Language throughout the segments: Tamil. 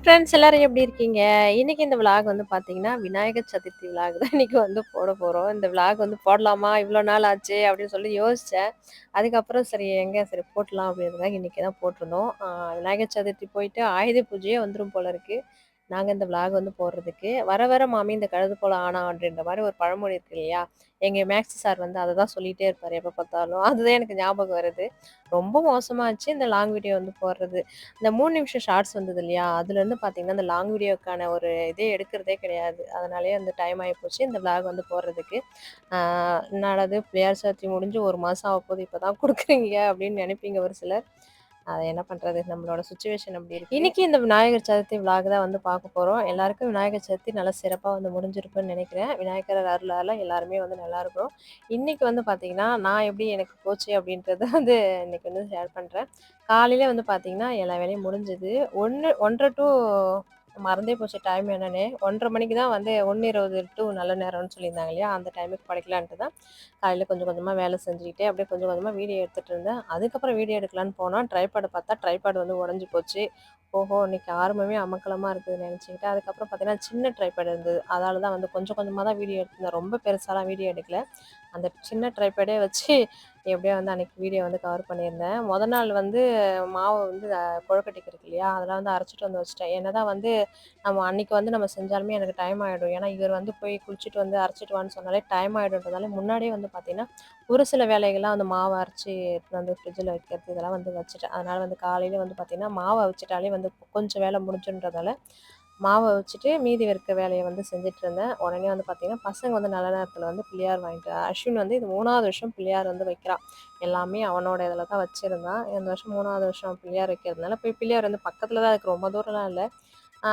ஃப்ரெண்ட்ஸ் எல்லாரும் எப்படி இருக்கீங்க? இன்னைக்கு இந்த விளாக் வந்து பார்த்தீங்கன்னா, விநாயகர் சதுர்த்தி விளாக் தான் இன்னைக்கு வந்து போட போகிறோம் இந்த விளாக் வந்து போடலாமா? இவ்வளோ நாள் ஆச்சு அப்படின்னு சொல்லி யோசித்தேன் அதுக்கப்புறம் சரி எங்கே சரி போட்டுடலாம் அப்படின்றதுக்காக இன்னைக்கு தான் போட்டிருந்தோம். விநாயகர் சதுர்த்தி போயிட்டு ஆயுத பூஜையே வந்துடும் போல இருக்குது நாங்கள் இந்த விளாக் வந்து போடுறதுக்கு. "வர வர மாமி இந்த கழுது போல ஆனா" அப்படின்ற மாதிரி ஒரு பழமொழி இருக்கு இல்லையா? எங்கள் மேக்ஸ் சார் வந்து அதை தான் சொல்லிகிட்டே இருப்பார் எப்போ பார்த்தாலும். அதுதான் எனக்கு ஞாபகம் வருது. ரொம்ப மோசமாகச்சு இந்த லாங் வீடியோ வந்து போடுறது. இந்த மூணு நிமிஷம் ஷார்ட்ஸ் வந்தது இல்லையா? அதுலேருந்து பார்த்தீங்கன்னா, இந்த லாங் வீடியோக்கான ஒரு இதே எடுக்கிறதே கிடையாது. அதனாலேயே வந்து டைம் ஆகிப்போச்சு இந்த விளாக் வந்து போடுறதுக்கு. என்னடாது பிள்ளையார் சதுர்த்தி முடிஞ்சு 1 மாசம் ஆகப்போது. இப்போ தான் கொடுக்குறீங்க அப்படின்னு நினைப்பீங்க ஒரு சிலர். அத என்ன பண்றது? நம்மளோட சிச்சுவேஷன் அப்படி இருக்கு. இன்னைக்கு இந்த விநாயகர் சதுர்த்தி விளாக் தான் வந்து பார்க்க போறோம். எல்லாருக்கும் விநாயகர் சதுர்த்தி நல்லா சிறப்பா வந்து முடிஞ்சிருக்கும்னு நெனைக்கிறேன். விநாயகர் அருளால எல்லாருமே வந்து நல்லாயிருக்கிறோம். இன்னைக்கு வந்து பார்த்தீங்கன்னா, நான் எப்படி எனக்கு போச்சு அப்படின்றத வந்து இன்னைக்கு வந்து ஷேர் பண்றேன். காலையில வந்து பார்த்தீங்கன்னா, எல்லா வேலையும் முடிஞ்சது. 1 1:30 டூ மறந்தே போச்சு டைம் என்னன்னே. 1:30 மணிக்கு தான் வந்து 1:20 டூ நல்ல நேரம்னு சொல்லியிருந்தாங்க இல்லையா? அந்த டைமுக்கு படைக்கலான்ட்டு தான் காலையில் கொஞ்சம் கொஞ்சமாக வேலை செஞ்சுக்கிட்டே அப்படியே கொஞ்சம் கொஞ்சமாக வீடியோ எடுத்துகிட்டு இருந்தேன். அதுக்கப்புறம் வீடியோ எடுக்கலான்னு போனால் ட்ரைபேடு பார்த்தா ட்ரைபேடு வந்து உடஞ்சி போச்சு. ஓஹோ! இன்னைக்கு ஆரம்பமே அமக்கலமாக இருக்குதுன்னு நினச்சிக்கிட்டு அதுக்கப்புறம் பார்த்தீங்கன்னா, சின்ன ட்ரைபேட் இருந்தது. அதால் தான் வந்து கொஞ்சம் கொஞ்சமாக தான் வீடியோ எடுத்திருந்தேன். ரொம்ப பெருசாலாம் வீடியோ எடுக்கல. அந்த சின்ன ட்ரைபேடே வச்சு எப்படியோ வந்து அன்னைக்கு வீடியோ வந்து கவர் பண்ணியிருந்தேன். முத நாள் வந்து மாவு வந்து அ இருக்கு இல்லையா? அதெல்லாம் வந்து அரைச்சிட்டு வந்து வச்சுட்டேன். என்னதான் வந்து நம்ம அன்னைக்கு வந்து நம்ம செஞ்சாலுமே எனக்கு டைம் ஆகிடும் ஏன்னா, இவர் வந்து போய் குளிச்சுட்டு வந்து அரைச்சிட்டு வான்னு சொன்னாலே டைம் ஆகிடும்ன்றதால முன்னாடியே வந்து பார்த்தீங்கன்னா, ஒரு சில வேலைகள்லாம் வந்து மாவு அரைச்சி வந்து ஃப்ரிட்ஜில் வைக்கிறது இதெல்லாம் வந்து வச்சுட்டேன். அதனால வந்து காலையில வந்து பார்த்தீங்கன்னா, மாவை அவிச்சிட்டாலே வந்து கொஞ்சம் வேலை முடிஞ்சுன்றதால, மாவை வச்சுட்டு மீதி இருக்க வேலையை வந்து செஞ்சுட்டு இருந்தேன். உடனே வந்து பார்த்தீங்கன்னா, பசங்க வந்து நல்ல நேரத்தில் வந்து பிள்ளையார் வாங்கிட்டு அஸ்வின் வந்து இது மூணாவது வருஷம் பிள்ளையார் வந்து வைக்கிறான். எல்லாமே அவனோட இதில் தான் வச்சுருந்தான் இந்த வருஷம் மூணாவது வருஷம் பிள்ளையார் வைக்கிறதுனால, போய் பிள்ளையார் வந்து பக்கத்தில் தான் இருக்கு. ரொம்ப தூரம்லாம் இல்லை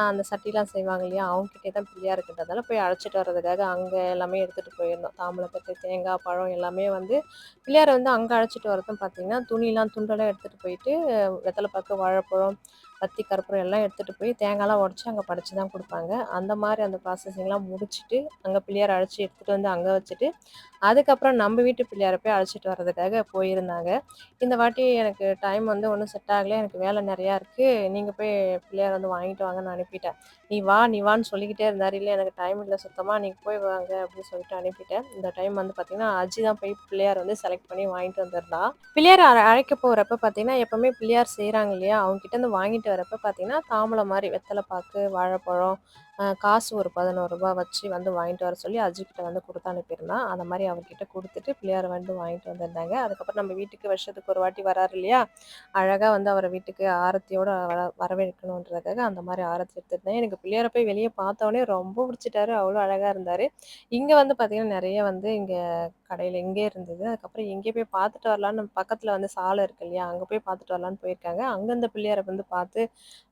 அந்த சட்டிலாம் செய்வாங்க இல்லையா? அவங்ககிட்டே தான் பிள்ளையார் இருக்கிறதால போய் அழைச்சிட்டு வர்றதுக்காக அங்கே எல்லாமே எடுத்துகிட்டு போயிருந்தோம். தாம்பூலத்தட்டு, தேங்காய், பழம் எல்லாமே வந்து பிள்ளையாரை வந்து அங்கே அழைச்சிட்டு வரதும் பார்த்தீங்கன்னா, துணிலாம் துண்டெல்லாம் எடுத்துகிட்டு போயிட்டு, வெத்தலை பார்க்க வாழைப்பழம், பத்தி, கற்பூரம் எல்லாம் எடுத்துகிட்டு போய் தேங்காய்லாம் உடச்சி அங்கே படைச்சி தான் கொடுப்பாங்க அந்த மாதிரி அந்த ப்ராசஸிங்லாம் முடிச்சுட்டு, அங்கே பிள்ளையார் அழைச்சி எடுத்துகிட்டு வந்து அங்கே வச்சுட்டு, அதுக்கப்புறம் நம்ம வீட்டு பிள்ளையார போய் அழைச்சிட்டு வர்றதுக்காக போயிருந்தாங்க. இந்த வாட்டி எனக்கு டைம் வந்து ஒன்றும் செட் ஆகல. எனக்கு வேலை நிறையா இருக்குது நீங்கள் போய் பிள்ளையார் வந்து வாங்கிட்டு வாங்கன்னு அனுப்பிட்டேன். "நீ வா, நீ வான்னு" சொல்லிக்கிட்டே இருந்தாரு. இல்லை எனக்கு டைம் இல்லை சுத்தமாக நீங்கள் போய் வாங்க" அப்படின்னு சொல்லிட்டு அனுப்பிட்டேன். இந்த டைம் வந்து பார்த்தீங்கன்னா, அஜி தான் போய் பிள்ளையார் வந்து செலக்ட் பண்ணி வாங்கிட்டு வந்திருந்தா. பிள்ளையார் அழைக்க போகிறப்ப பார்த்தீங்கன்னா, எப்போவுமே பிள்ளையார் செய்கிறாங்க இல்லையா? அவங்ககிட்ட வந்து வாங்கிட்டு வரப்ப பார்த்தீங்கன்னா, தாம்பூலம் மாதிரி வெத்தலை பாக்கு, வாழைப்பழம், காசு ஒரு பதினோரு 11 வச்சு வந்து வாங்கிட்டு வர சொல்லி அஜி வந்து கொடுத்து அனுப்பியிருந்தான். அந்த மாதிரி அவர்கிட்ட கொடுத்துட்டு பிள்ளையார் வந்து வாங்கிட்டு வந்திருந்தாங்க. அதுக்கப்புறம் நம்ம வீட்டுக்கு வருஷத்துக்கு ஒரு வாட்டி வராரு இல்லையா? அழகாக வந்து அவரை வீட்டுக்கு ஆரத்தியோட வர வரவேற்கணுன்றதுக்காக அந்த மாதிரி ஆரத்தி எடுத்துருந்தேன் எனக்கு பிள்ளையார போய் வெளியே பார்த்தோன்னே ரொம்ப பிடிச்சிட்டாரு அவ்வளோ அழகாக இருந்தார் இங்கே வந்து பார்த்தீங்கன்னா, நிறைய வந்து இங்கே கடையில் இங்கே இருந்தது. அதுக்கப்புறம் இங்கே போய் பார்த்துட்டு வரலான்னு பக்கத்தில் வந்து சாலை இருக்கு இல்லையா? அங்கே போய் பார்த்துட்டு வரலான்னு போயிருக்காங்க. அங்கே இந்த பிள்ளையாரை வந்து பார்த்து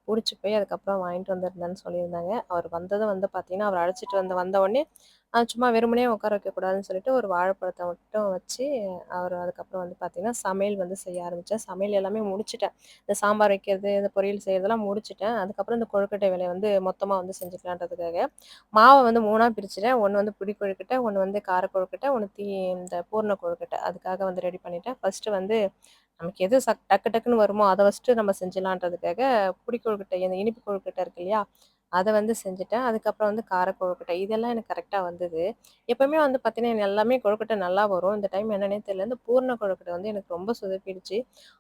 பிடிச்சி போய் அதுக்கப்புறம் வாங்கிட்டு வந்திருந்தேன்னு சொல்லியிருந்தாங்க. அவர் வந்ததும் வந்து பார்த்தீங்கன்னா, அவர் அழைச்சிட்டு வந்து வந்த உடனே சும்மா வெறுமனே உட்கார வைக்கக்கூடாதுன்னு சொல்லிட்டு ஒரு வாழைப்பழத்தை மட்டும் வச்சு, அவர் அதுக்கப்புறம் வந்து பார்த்தீங்கன்னா, சமையல் வந்து செய்ய ஆரம்பித்தேன் சமையல் எல்லாமே முடிச்சுட்டேன். இந்த சாம்பார் வைக்கிறது, இந்த பொரியல் செய்யறதெல்லாம் முடிச்சுட்டேன். அதுக்கப்புறம் இந்த கொழுக்கட்டை வேலையை வந்து மொத்தமாக வந்து செஞ்சுக்கலான்றதுக்காக, மாவை வந்து மூணாக பிரிச்சுட்டேன். ஒன்று வந்து புடி கொழுக்கட்டை, ஒன்று வந்து கார கொழுக்கட்டை, ஒன்று தீ இந்த பூரண கொழுக்கட்டை. அதுக்காக வந்து ரெடி பண்ணிட்டேன். ஃபர்ஸ்ட்டு வந்து நமக்கு எது சக் டக்கு டக்குன்னு வருமோ, அதை ஃபஸ்ட்டு நம்ம செஞ்சுலான்றதுக்காக புடி கொழுக்கட்டை, இந்த இனிப்பு கொழுக்கட்டை இருக்கு இல்லையா? அதை வந்து செஞ்சுட்டேன். அதுக்கப்புறம் வந்து கார கொழுக்கட்டை. இதெல்லாம் எனக்கு கரெக்டாக வந்தது. எப்பவுமே வந்து பார்த்தீங்கன்னா, எல்லாமே கொழுக்கட்டை நல்லா வரும். இந்த டைம் என்னன்னே தெரியல. இந்த பூர்ண கொழுக்கட்டை வந்து எனக்கு ரொம்ப சுதப்பிடுச்சு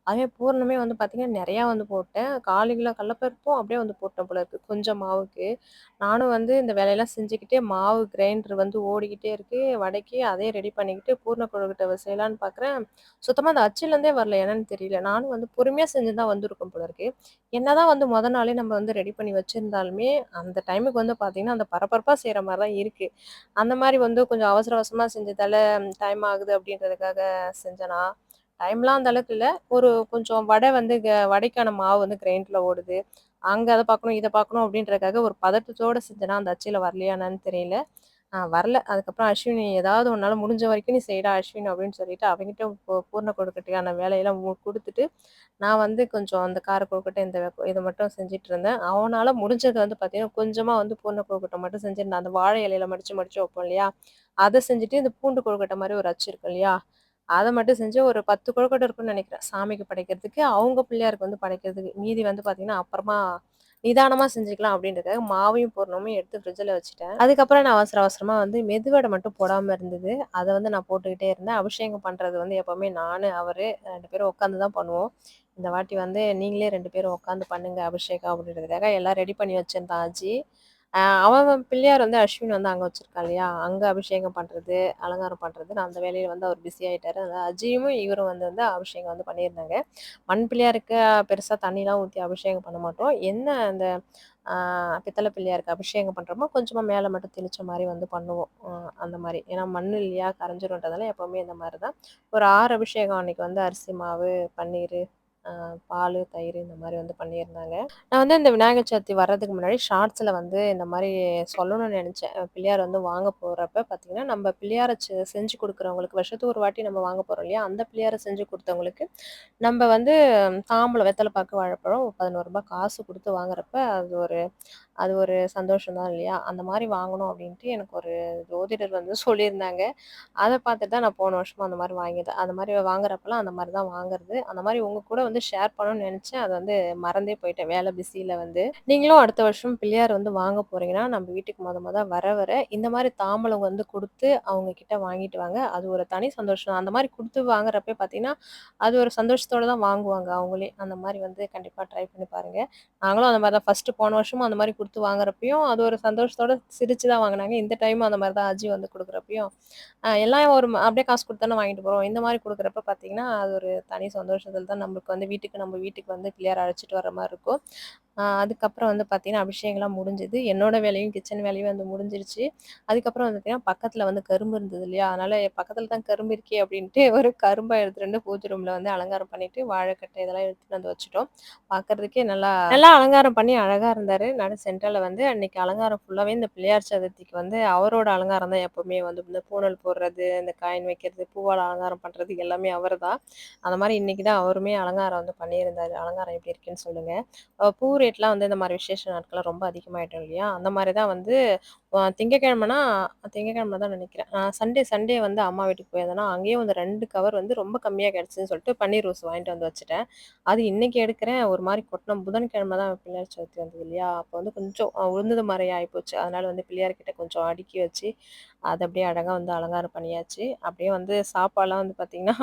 அதே பூரணமே வந்து பார்த்தீங்கன்னா, நிறையா வந்து போட்டேன். 1/4 கிலோ கடலப்பருப்பும் அப்படியே வந்து போட்டேன் போல இருக்குது கொஞ்சம் மாவுக்கு. நானும் வந்து இந்த வேலையெல்லாம் செஞ்சுக்கிட்டே மாவு கிரைண்டர் வந்து ஓடிக்கிட்டே இருக்கு. வடைக்கு அதே ரெடி பண்ணிக்கிட்டு பூரண கொழுக்கட்டை செய்யலான்னு பார்க்குறேன். சுத்தமாக அந்த அச்சுலேருந்தே வரல. என்னன்னு தெரியல. நானும் வந்து பொறுமையாக செஞ்சு தான் வந்திருக்கும் போல இருக்கு. என்னதான் வந்து முத நாளே நம்ம வந்து ரெடி பண்ணி வச்சிருந்தாலுமே, அந்த டைமுக்கு வந்து பார்த்தீங்கன்னா, அந்த பரபரப்பா செய்கிற மாதிரி தான் இருக்கு. அந்த மாதிரி வந்து கொஞ்சம் அவசர அவசரமா செஞ்சதால டைம் ஆகுது அப்படின்றதுக்காக செஞ்சேனா, டைம்லாம் அந்த அளவுக்கு இல்ல. ஒரு கொஞ்சம் வடை வந்து க வடைக்கான மாவு வந்து கிரைண்டில் ஓடுது. அங்கே அதை பார்க்கணும், இதை பார்க்கணும் அப்படின்றதுக்காக ஒரு பதட்டத்தோட செஞ்சேனா, அந்த அச்சியில் வரலையா என்னன்னு தெரியல. நான் வரல. அதுக்கப்புறம் அஸ்வினி "ஏதாவது ஒன்றால் முடிஞ்ச வரைக்கும் நீ செய்யடா அஸ்வின்" அப்படின்னு சொல்லிட்டு அவங்ககிட்ட பூர்ண பூரண வேலையெல்லாம் கொடுத்துட்டு நான் வந்து கொஞ்சம் அந்த கார கொழுக்கட்டை இந்த இதை மட்டும் செஞ்சுட்டு இருந்தேன். அவனால் முடிஞ்சது வந்து பார்த்தீங்கன்னா, கொஞ்சமாக வந்து பூர்ண கொழுக்கட்டை மட்டும் செஞ்சுருந்தேன் அந்த வாழை இலையில மடிச்சு மடிச்சு வைப்போம் இல்லையா? அதை செஞ்சுட்டு இந்த பூண்டு கொழுக்கட்டை மாதிரி ஒரு அச்சு இருக்கும் இல்லையா? அதை மட்டும் செஞ்சு ஒரு 10 கொழுக்கட்டை இருக்கும்னு நினைக்கிறேன் சாமிக்கு படைக்கிறதுக்கு, அவங்க பிள்ளையாருக்கு வந்து படைக்கிறதுக்கு. மீதி வந்து பார்த்தீங்கன்னா, அப்புறமா நிதானமாக செஞ்சுக்கலாம் அப்படின்றதுக்காக மாவையும் பொருணமும் எடுத்து ஃப்ரிட்ஜில் வச்சுட்டேன். அதுக்கப்புறம் நான் அவசர அவசரமாக வந்து மெதுவடை மட்டும் போடாமல் இருந்தது. அதை வந்து நான் போட்டுக்கிட்டே இருந்தேன். அபிஷேகம் பண்ணுறது வந்து எப்போவுமே நான் அவர் ரெண்டு பேரும் உட்காந்து தான் பண்ணுவோம். இந்த வாட்டி வந்து நீங்களே ரெண்டு பேரும் உட்காந்து பண்ணுங்க அபிஷேகம் அப்படின்றதுக்காக எல்லாம் ரெடி பண்ணி வச்சிருந்தான் தாஜி அவன் அவன் பிள்ளையார் வந்து அஸ்வின் வந்து அங்கே வச்சிருக்கா இல்லையா? அங்கே அபிஷேகம் பண்ணுறது அலங்காரம் பண்ணுறது நான் அந்த வேலையில் வந்து அவர் பிஸி ஆகிட்டாரு அந்த அஜியும் இவரும் வந்து வந்து அபிஷேகம் வந்து பண்ணியிருந்தாங்க. மண் பிள்ளையாருக்கு பெருசாக தண்ணிலாம் ஊற்றி அபிஷேகம் பண்ண மாட்டோம். என்ன அந்த பித்தளை பிள்ளையாருக்கு அபிஷேகம் பண்ணுறோமோ கொஞ்சமாக மேலே மட்டும் தெளிச்ச மாதிரி வந்து பண்ணுவோம். அந்த மாதிரி. ஏன்னா மண் இல்லையா? கரைஞ்சிருன்றதால எப்போவுமே இந்த மாதிரி தான் ஒரு ஆறு அபிஷேகம் அன்னைக்கு வந்து அரிசி மாவு பன்னீர் பால் தயிர் இந்த மாதிரி வந்து பண்ணியிருந்தாங்க. நான் வந்து இந்த விநாயகர் சதுர்த்தி வர்றதுக்கு முன்னாடி ஷார்ட்ஸில் வந்து இந்த மாதிரி சொல்லணும்னு நினச்சேன். பிள்ளையார் வந்து வாங்க போகிறப்ப பார்த்தீங்கன்னா நம்ம பிள்ளையாரை செ- செஞ்சு கொடுக்குறவங்களுக்கு வருஷத்துக்கு ஒரு வாட்டி நம்ம வாங்க போகிறோம் இல்லையா? அந்த பிள்ளையாரை செஞ்சு கொடுத்தவங்களுக்கு நம்ம வந்து தாம்பூலம் வெத்தலை பாக்கு வாழைப்பழம் பதினோரு ரூபாய் காசு கொடுத்து வாங்குறப்ப அது ஒரு அது ஒரு சந்தோஷம் தான் இல்லையா? அந்த மாதிரி வாங்கணும் அப்படின்ட்டு எனக்கு ஒரு ஜோதிடர் வந்து சொல்லியிருந்தாங்க. அதை பார்த்துட்டு தான் நான் போன வருஷமா அந்த மாதிரி வாங்கியது. அந்த மாதிரி வாங்குறப்பெல்லாம் அந்த மாதிரி தான் வாங்குறது. அந்த மாதிரி உங்க கூட வந்து ஷேர் பண்ணணும்னு நினச்சேன். அதை வந்து மறந்தே போயிட்டேன் வேலை பிஸியில் வந்து. நீங்களும் அடுத்த வருஷம் பிள்ளையார் வந்து வாங்க போறீங்கன்னா நம்ம வீட்டுக்கு மொத மொதல் வர வர இந்த மாதிரி தாம்பலம் வந்து கொடுத்து அவங்க கிட்ட வாங்கிட்டு வாங்க. அது ஒரு தனி சந்தோஷம். அந்த மாதிரி கொடுத்து வாங்குறப்ப பார்த்தீங்கன்னா அது ஒரு சந்தோஷத்தோட தான் வாங்குவாங்க அவங்களே. அந்த மாதிரி வந்து கண்டிப்பாக ட்ரை பண்ணி பாருங்க. நாங்களும் அந்த மாதிரி தான். ஃபர்ஸ்ட் போன வருஷமும் அந்த மாதிரி கொடுத்து வாங்குறப்பையும் அது ஒரு சந்தோஷத்தோட சிரிச்சு தான் வாங்கினாங்க. இந்த டைம் அந்த மாதிரி தான் அஜி வந்து கொடுக்குறப்பையும். எல்லாம் ஒரு அப்படியே காசு கொடுத்தானே வாங்கிட்டு போகிறோம் இந்த மாதிரி கொடுக்குறப்ப பார்த்தீங்கன்னா அது ஒரு தனி சந்தோஷத்தில் தான் நம்மளுக்கு வந்து வீட்டுக்கு நம்ம வீட்டுக்கு வந்து பிள்ளையார் அழைச்சிட்டு வர மாதிரி இருக்கும். அதுக்கப்புறம் வந்து பார்த்தீங்கன்னா அபிஷேகம்லாம் முடிஞ்சுது. என்னோட வேலையும் கிச்சன் வேலையும் வந்து முடிஞ்சிருச்சு. அதுக்கப்புறம் வந்து பார்த்தீங்கன்னா பக்கத்தில் வந்து கரும்பு இருந்தது இல்லையா? அதனால பக்கத்தில் தான் கரும்பு இருக்கே அப்படின்ட்டு ஒரு கரும்பை எடுத்துட்டு வந்து பூஜை ரூமில் வந்து அலங்காரம் பண்ணிட்டு வாழைக்கட்டை இதெல்லாம் எடுத்துகிட்டு வந்து வச்சுட்டோம். பார்க்கறதுக்கே நல்லா நல்லா அலங்காரம் பண்ணி அழகாக இருந்தார். நடு சென்டரில் வந்து அன்னைக்கு அலங்காரம் ஃபுல்லாகவே இந்த பிள்ளையார் சதுர்த்திக்கு வந்து அவரோட அலங்காரம் தான் எப்போவுமே. வந்து இந்த பூனல் போடுறது இந்த காயின் வைக்கிறது பூவால் அலங்காரம் பண்ணுறது எல்லாமே அவர் தான் அந்த மாதிரி இன்னைக்கு தான் அவருமே அலங்காரம் வந்து பண்ணியிருந்தாரு. அலங்காரம் எப்படி இருக்குன்னு சொல்லுங்கள் பூ ரேட்லாம் வந்து இந்த மாதிரி விசேஷ நாட்கள்லாம் ரொம்ப அதிகமாகிட்டோம் இல்லையா? அந்த மாதிரி தான் வந்து திங்கக்கிழமைனா திங்கக்கிழமை தான் நினைக்கிறேன். சண்டே சண்டே வந்து அம்மா வீட்டுக்கு போயிருந்தேன்னா அங்கேயும் வந்து ரெண்டு கவர் வந்து ரொம்ப கம்மியாக கிடச்சுன்னு சொல்லிட்டு பன்னீர் ரோஸ் வாங்கிட்டு வந்து வச்சுட்டேன். அது இன்னைக்கு எடுக்கிறேன். ஒரு மாதிரி கொட்டின புதன்கிழமை தான் பிள்ளையார் சதுர்த்தி வந்தது இல்லையா? அப்போ வந்து கொஞ்சம் கொஞ்சம் உளுந்தது மாதிரி ஆகிப்போச்சு அதனால வந்து பிள்ளையார்கிட்ட கொஞ்சம் அடுக்கி வச்சு அது அப்படியே அழகாக வந்து அலங்காரம் பண்ணியாச்சு. அப்படியே வந்து சாப்பாடுலாம் வந்து பார்த்திங்கன்னா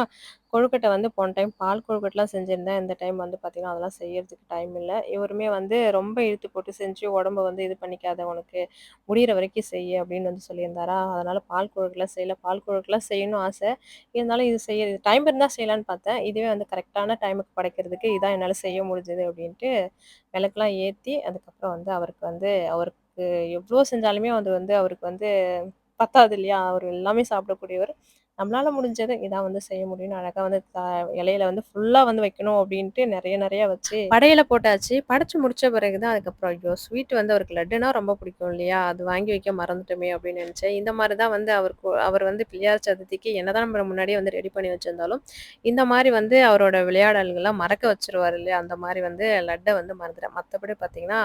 கொழுக்கட்டை வந்து போன டைம் பால் கொழுக்கட்டைலாம் செஞ்சுருந்தேன். இந்த டைம் வந்து பார்த்திங்கன்னா அதெல்லாம் செய்யறதுக்கு டைம் இல்லை. இவருமே வந்து ரொம்ப இழுத்து போட்டு செஞ்சு உடம்ப வந்து இது பண்ணிக்காத உனக்கு முடிகிற வரைக்கும் செய்ய அப்படின்னு வந்து சொல்லியிருந்தாரா? அதனால் பால் கொழுக்கெல்லாம் செய்யல. பால் கொழுக்கெல்லாம் செய்யணும் ஆசை. இருந்தாலும் இது செய்ய டைம் இருந்தால் செய்யலான்னு பார்த்தேன். இதுவே வந்து கரெக்டான டைமுக்கு படைக்கிறதுக்கு இதான் என்னால் செய்ய முடிஞ்சது அப்படின்ட்டு விளக்கெலாம் ஏற்றி அதுக்கப்புறம் வந்து அவருக்கு வந்து அவருக்கு எவ்வளோ செஞ்சாலுமே அது வந்து அவருக்கு வந்து பத்தாது இல்லையா? அவர் எல்லாமே சாப்பிடக்கூடியவர். நம்மளால முடிஞ்சதை இதான் வந்து செய்ய முடியும்னு அழகா வந்து த- இலையில வந்து ஃபுல்லா வந்து வைக்கணும் அப்படின்ட்டு நிறைய நிறைய வச்சு படையில போட்டாச்சு. படைச்சு முடிச்ச பிறகுதான் அதுக்கப்புறம் ஐயோ ஸ்வீட் வந்து அவருக்கு லட்டுனா ரொம்ப பிடிக்கும் இல்லையா? அது வாங்கி வைக்க மறந்துட்டோமே அப்படின்னு நினைச்சேன். இந்த மாதிரி தான் வந்து அவருக்கு அவர் வந்து பிள்ளையார் சதுர்த்திக்கு என்னதான் நம்ம முன்னாடியே வந்து ரெடி பண்ணி வச்சிருந்தாலும் இந்த மாதிரி வந்து அவரோட விளையாடல்கள்லாம் மறக்க வச்சிருவாரு இல்லையா? அந்த மாதிரி வந்து லட்டை வந்து மறந்துட்டேன். மற்றபடி பார்த்தீங்கன்னா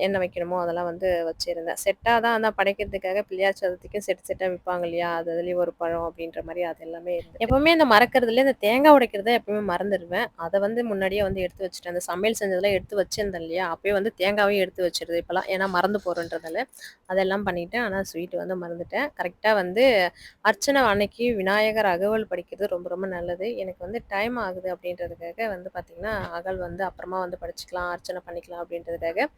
என்ன வைக்கணுமோ அதெல்லாம் வந்து வச்சிருந்தேன். செட்டாக தான் அதான் படைக்கிறதுக்காக பிள்ளையார் சதுர்த்திக்கும் செட் செட்டாக விற்பாங்க இல்லையா? அது அதுலேயும் ஒரு பழம் அப்படின்ற மாதிரி அது எல்லாமே எப்பவுமே இந்த மறக்கிறதுல இந்த தேங்காய் உடைக்கிறத எப்பவுமே மறந்துடுவேன் அதை வந்து முன்னாடியே வந்து எடுத்து வச்சுட்டேன். அந்த சமையல் செஞ்சதெல்லாம் எடுத்து வச்சிருந்தேன் இல்லையா? அப்பயே வந்து தேங்காவையும் எடுத்து வச்சிருது இப்போலாம் ஏன்னா மறந்து போகிறன்றதால அதெல்லாம் பண்ணிட்டேன். ஆனால் ஸ்வீட் வந்து மறந்துட்டேன். கரெக்டாக வந்து அர்ச்சனை அன்னைக்கு விநாயகர் அகவல் படிக்கிறது ரொம்ப ரொம்ப நல்லது. எனக்கு வந்து டைம் ஆகுது அப்படின்றதுக்காக வந்து பார்த்திங்கன்னா அகல் வந்து அப்புறமா வந்து படிச்சுக்கலாம் அர்ச்சனை பண்ணிக்கலாம் அப்படின்றதுக்காக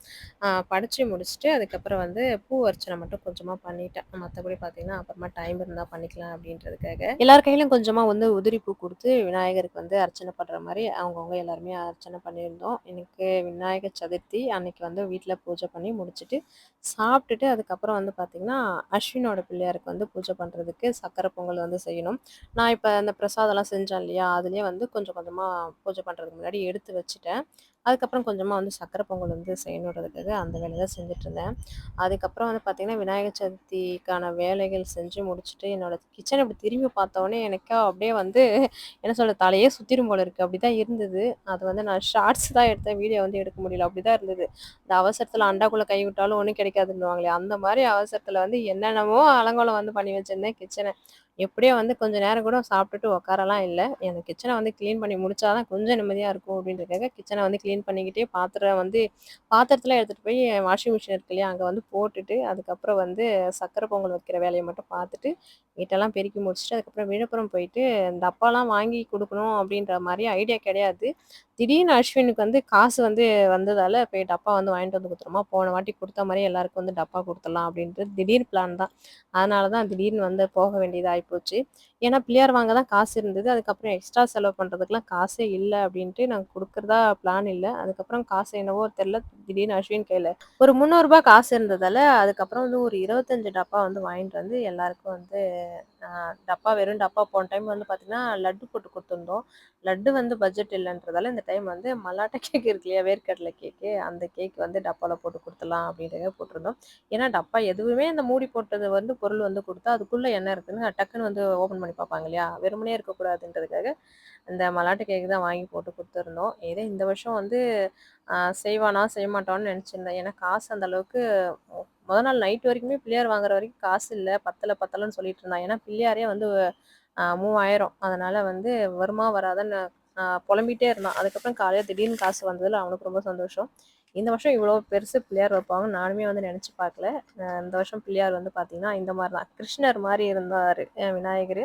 படித்து முடிச்சுட்டு அதுக்கப்புறம் வந்து பூ அர்ச்சனை மட்டும் கொஞ்சமாக பண்ணிட்டேன். மற்றபடி பார்த்தீங்கன்னா அப்புறமா டைம் இருந்தால் பண்ணிக்கலாம் அப்படின்னு அப்படின்றதுக்காக. எல்லார் கையிலும் கொஞ்சமாக வந்து உதிரி பூ கொடுத்து விநாயகருக்கு வந்து அர்ச்சனை பண்ணுற மாதிரி அவங்கவுங்க எல்லாருமே அர்ச்சனை பண்ணியிருந்தோம். எனக்கு விநாயகர் சதுர்த்தி அன்னைக்கு வந்து வீட்டில் பூஜை பண்ணி முடிச்சுட்டு சாப்பிட்டுட்டு அதுக்கப்புறம் வந்து பார்த்திங்கன்னா அஸ்வினோட பிள்ளையாருக்கு வந்து பூஜை பண்ணுறதுக்கு சக்கரை பொங்கல் வந்து செய்யணும். நான் இப்போ அந்த பிரசாதம்லாம் செஞ்சேன் இல்லையா? அதுலேயே வந்து கொஞ்சம் கொஞ்சமாக பூஜை பண்ணுறதுக்கு முன்னாடி எடுத்து வச்சுட்டேன். அதுக்கப்புறம் கொஞ்சமாக வந்து சக்கரை பொங்கல் வந்து செய்யணுன்றதுக்காக அந்த வேலையை தான் செஞ்சுட்டு இருந்தேன் அதுக்கப்புறம் வந்து பார்த்திங்கன்னா விநாயகர் சதுர்த்திக்கான வேலைகள் செஞ்சு முடிச்சுட்டு என்னோட கிச்சனை இப்படி திரும்பி பார்த்தோன்னே எனக்கா அப்படியே வந்து என்ன சொல்ல தலையே சுற்றிடும் போல இருக்குது அப்படி தான் இருந்தது. அது வந்து நான் ஷார்ட்ஸ் தான் எடுத்தேன். வீடியோ வந்து எடுக்க முடியல. அப்படி தான் இருந்தது. இந்த அவசரத்தில் அண்டாக்குள்ளே கை விட்டாலும் ஒன்றும் கிடைக்காதுன்னுவாங்களே. அந்த மாதிரி அவசரத்தில் வந்து என்னென்னமோ அலங்கோலம் வந்து பண்ணி வச்சுருந்தேன் கிச்சனை எப்படியோ வந்து கொஞ்சம் நேரம் கூட சாப்பிட்டுட்டு உட்காரலாம் இல்லை அந்த கிச்சனை வந்து க்ளீன் பண்ணி முடிச்சா தான் கொஞ்சம் நிம்மதியா இருக்கும் அப்படின்றதுக்காக கிச்சனை வந்து க்ளீன் பண்ணிக்கிட்டே பாத்திரம் வந்து பாத்திரத்தில் எடுத்துட்டு போய் வாஷிங் மிஷின் இருக்கு இல்லையா? அங்கே வந்து போட்டுட்டு, அதுக்கப்புறம் வந்து சர்க்கரை பொங்கல் வைக்கிற வேலையை மட்டும் பார்த்துட்டு, வீட்டெல்லாம் பெருக்கி முடிச்சுட்டு, அதுக்கப்புறம் விழுப்புரம் போயிட்டு டப்பாலாம் வாங்கி கொடுக்கணும் அப்படின்ற மாதிரி ஐடியா கிடையாது. திடீர்னு அஸ்வினுக்கு வந்து காசு வந்து வந்ததால போய் டப்பா வந்து வாங்கிட்டு வந்து கொடுத்துருமா போன வாட்டி கொடுத்த மாதிரி எல்லாருக்கும் வந்து டப்பா கொடுத்துடலாம் அப்படின்றது திடீர் பிளான் தான். அதனால தான் திடீர்னு வந்து போக வேண்டியதா போச்சு ஏன்னா பிள்ளையார் வாங்க தான் காசு இருந்தது. அதுக்கப்புறம் எக்ஸ்ட்ரா செலவு பண்ணுறதுக்குலாம் காசே இல்லை அப்படின்ட்டு நாங்கள் கொடுக்குறதா பிளான் இல்லை அதுக்கப்புறம் காசு என்னவோ தெரில திடீர்னு அஸ்வின் கையில் ஒரு ரூ. 300 காசு இருந்ததால் அதுக்கப்புறம் வந்து ஒரு 25 டப்பா வந்து வாங்கிட்டு வந்து எல்லாருக்கும் வந்து டப்பா வெறும் டப்பா போன டைம் வந்து பார்த்தீங்கன்னா, லட்டு போட்டு கொடுத்துருந்தோம் லட்டு வந்து பட்ஜெட் இல்லைன்றதால இந்த டைம் வந்து மல்லாட்டை கேக் இருக்கு இல்லையா? வேர்க்கடலை கேக்கு, அந்த கேக் வந்து டப்பால போட்டு கொடுத்துலாம் அப்படின்றத போட்டிருந்தோம். ஏன்னா டப்பா எதுவுமே அந்த மூடி போட்டது வந்து பொருள் வந்து கொடுத்தா அதுக்குள்ள என்ன இருக்குன்னு டக்குன்னு வந்து ஓப்பன் பண்ணி பார்ப்பாங்க இல்லையா? வெறுமனே இருக்கக்கூடாதுன்றதுக்காக, அந்த மலாட்டு கேக்கு தான் வாங்கி போட்டு கொடுத்துருந்தோம் ஏதோ இந்த வருஷம் வந்து செய்வானா, செய்ய மாட்டான்னு நினச்சிருந்தேன் ஏன்னா காசு அந்த அளவுக்கு மொ நாள் நைட் வரைக்குமே பிள்ளையார் வாங்குற வரைக்கும் காசு இல்லை பத்தலை பத்தலைன்னு சொல்லிட்டு இருந்தான். ஏன்னா பிள்ளையாரே வந்து மூவாயிரம் அதனால வந்து வருமா வராதன்னு புலம்பிகிட்டே இருந்தான். அதுக்கப்புறம் காலையில் திடீர்னு காசு வந்ததில் அவனுக்கு ரொம்ப சந்தோஷம். இந்த வருஷம் இவ்வளோ பெருசு பிள்ளையார் வைப்பாங்க நானுமே வந்து நினச்சி பார்க்கல. இந்த வருஷம் பிள்ளையார் வந்து பார்த்தீங்கன்னா, இந்த மாதிரி தான். கிருஷ்ணர் மாதிரி இருந்தார் விநாயகர்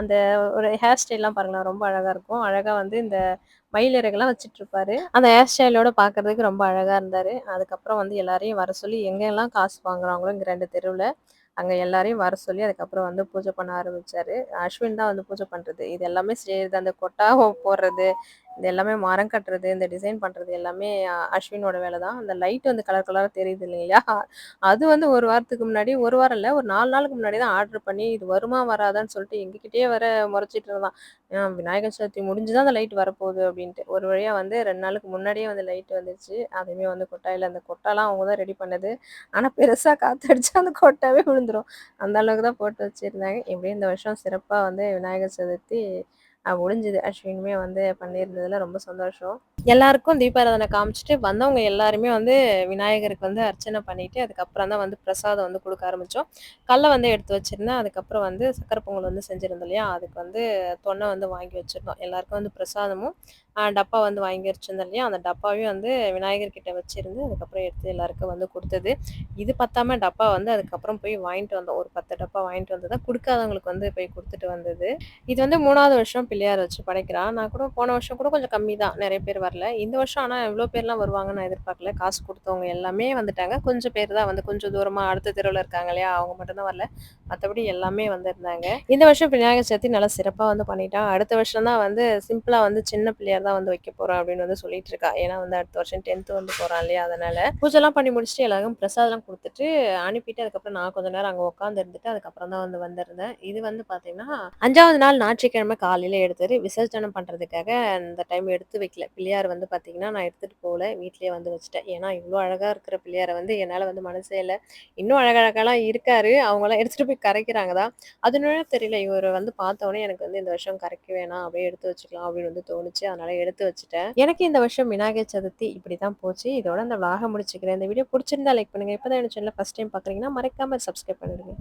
அந்த ஒரு ஹேர் ஸ்டைல்லாம் பாருங்களேன், ரொம்ப அழகாக இருக்கும். அழகாக வந்து இந்த மயில் வச்சுட்டு வச்சுட்ருப்பாரு. அந்த ஹேர் ஸ்டைலோட பார்க்கறதுக்கு ரொம்ப அழகாக இருந்தார் அதுக்கப்புறம் வந்து எல்லாரையும் வர சொல்லி எங்கெல்லாம் காசு வாங்குறாங்களோ இங்கே ரெண்டு தெருவில் அங்கே எல்லாரையும் வர சொல்லி அதுக்கப்புறம் வந்து பூஜை பண்ண ஆரம்பித்தார் அஸ்வின் தான் வந்து பூஜை பண்ணுறது இது எல்லாமே செய்றது அந்த கொட்டா போடுறது, இது எல்லாமே மரம் கட்டுறது, இந்த டிசைன் பண்ணுறது எல்லாமே அஸ்வினோட வேலை தான். அந்த லைட் வந்து கலர் கலராக தெரியுது இல்லைங்களா? அது வந்து ஒரு வாரத்துக்கு முன்னாடி ஒரு வாரம் இல்லை ஒரு நாலு நாளுக்கு முன்னாடி தான் ஆர்டர் பண்ணி, இது வருமா வராதான்னு சொல்லிட்டு எங்ககிட்டயே வர முறைச்சிட்டு இருந்தான். விநாயகர் சதுர்த்தி முடிஞ்சு தான் அந்த லைட் வரப்போகுது அப்படின்ட்டு. ஒரு வழியாக வந்து ரெண்டு நாளுக்கு முன்னாடியே வந்து லைட் வந்துச்சு அதுவுமே வந்து கொட்டாயில் அந்த கொட்டாலாம் அவங்க தான் ரெடி பண்ணது. ஆனால் பெருசாக காற்றடிச்சு அந்த கொட்டாவே விழுந்துடும் அந்த அளவுக்கு தான் போட்டு வச்சுருந்தாங்க எப்படியும் இந்த வருஷம் சிறப்பாக வந்து விநாயகர் சதுர்த்தி முடிஞ்சுது. அஸ்வினுமே வந்து பண்ணியிருந்ததுல ரொம்ப சந்தோஷம். எல்லாருக்கும் தீபாராதனை காமிச்சிட்டு வந்தவங்க எல்லாருமே வந்து விநாயகருக்கு வந்து அர்ச்சனை பண்ணிட்டு, அதுக்கப்புறம் தான் வந்து பிரசாதம் வந்து கொடுக்க ஆரம்பிச்சோம். கல்லை வந்து எடுத்து வச்சிருந்தேன். அதுக்கப்புறம் வந்து சக்கரை பொங்கல் வந்து செஞ்சிருந்தோம் இல்லையா? அதுக்கு வந்து தொன்னை வந்து வாங்கி வச்சிருந்தோம். எல்லாருக்கும் வந்து பிரசாதமும், டப்பா வந்து வாங்கி வச்சிருந்தேன் இல்லையா? அந்த டப்பாவையும் வந்து விநாயகர் கிட்ட வச்சிருந்து, அதுக்கப்புறம் எடுத்து எல்லாருக்கும் வந்து கொடுத்தது இது பத்தாம டப்பா வந்து அதுக்கப்புறம் போய் வாங்கிட்டு வந்தோம். ஒரு 10 டப்பா வாங்கிட்டு வந்து தான் கொடுக்காதவங்களுக்கு வந்து போய் கொடுத்துட்டு வந்தது. இது வந்து மூணாவது வருஷம் பிள்ளையார் வச்சு படைக்கிறான். நான் கூட போன வருஷம் கூட கொஞ்சம் கம்மி தான். நிறைய பேர் வரல. இந்த வருஷம் ஆனா இவ்ளோ பேர்லாம் வருவாங்கன்னு நான் எதிர்பார்க்கல. காசு கொடுத்தவங்க எல்லாமே வந்துட்டாங்க. கொஞ்சம் பேர் தான் வந்து கொஞ்சம் தூரமா அடுத்த தெருவில் இருக்காங்க இல்லையா? அவங்க மட்டும்தான் வரல. மற்றபடி எல்லாமே வந்திருந்தாங்க. இந்த வருஷம் விநாயகர் சதுர்த்தி நல்லா சிறப்பாக வந்து பண்ணிட்டான். அடுத்த வருஷம் தான் வந்து சிம்பிளாக வந்து சின்ன பிள்ளையார் தான் வந்து வைக்க போறோம் அப்படின்னு வந்து சொல்லிட்டு இருக்கா. ஏன்னா வந்து அடுத்த வருஷம் 10த் வந்து போறான் இல்லையா? அதனால. பூஜைலாம் பண்ணி முடிச்சுட்டு எல்லாருக்கும் பிரசாதம் கொடுத்துட்டு அனுப்பிட்டு அதுக்கப்புறம் நான் கொஞ்ச நேரம் அங்க உட்காந்து இருந்துட்டு, அதுக்கப்புறம் தான் வந்து வந்திருந்தேன். இது வந்து பார்த்தீங்கன்னா, அஞ்சாவது நாள் ஞாயிற்றுக்கிழமை காலையில எடுத்துட்டு விசர்ஜனம் பண்றதுக்காக அந்த டைம் எடுத்து வைக்கல. பிள்ளையார் வந்து பார்த்தீங்கன்னா, நான் எடுத்துட்டு போகல வீட்லயே வந்து வச்சுட்டேன். ஏன்னா இவ்வளோ அழகா இருக்கிற பிள்ளையாரை வந்து என்னால வந்து மனசே இல்லை இன்னும் அழகழகாலாம் இருக்காரு. அவங்களாம் எடுத்துட்டு போய் கரைக்கிறாங்க தான். அதனால தெரியல இவர் வந்து பார்த்தோன்னே எனக்கு வந்து இந்த வருஷம் கரைக்க வேணாம். அப்படியே எடுத்து வச்சுக்கலாம் அப்படின்னு வந்து தோணுச்சு. அதனால எடுத்து வச்சுட்டேன். எனக்கு இந்த வருஷம் விநாயகர் சதுர்த்தி இப்படி தான் போச்சு. இதோட அந்த விளாக முடிச்சுக்கிறேன். இந்த வீடியோ பிடிச்சிருந்தா லைக் பண்ணுங்க. இப்ப தான் என்னோட சேனல ஃபர்ஸ்ட் டைம் பார்க்குறீங்கன்னா, மறக்காம சப்ஸ்கிரைப் பண்ணிடுங்க.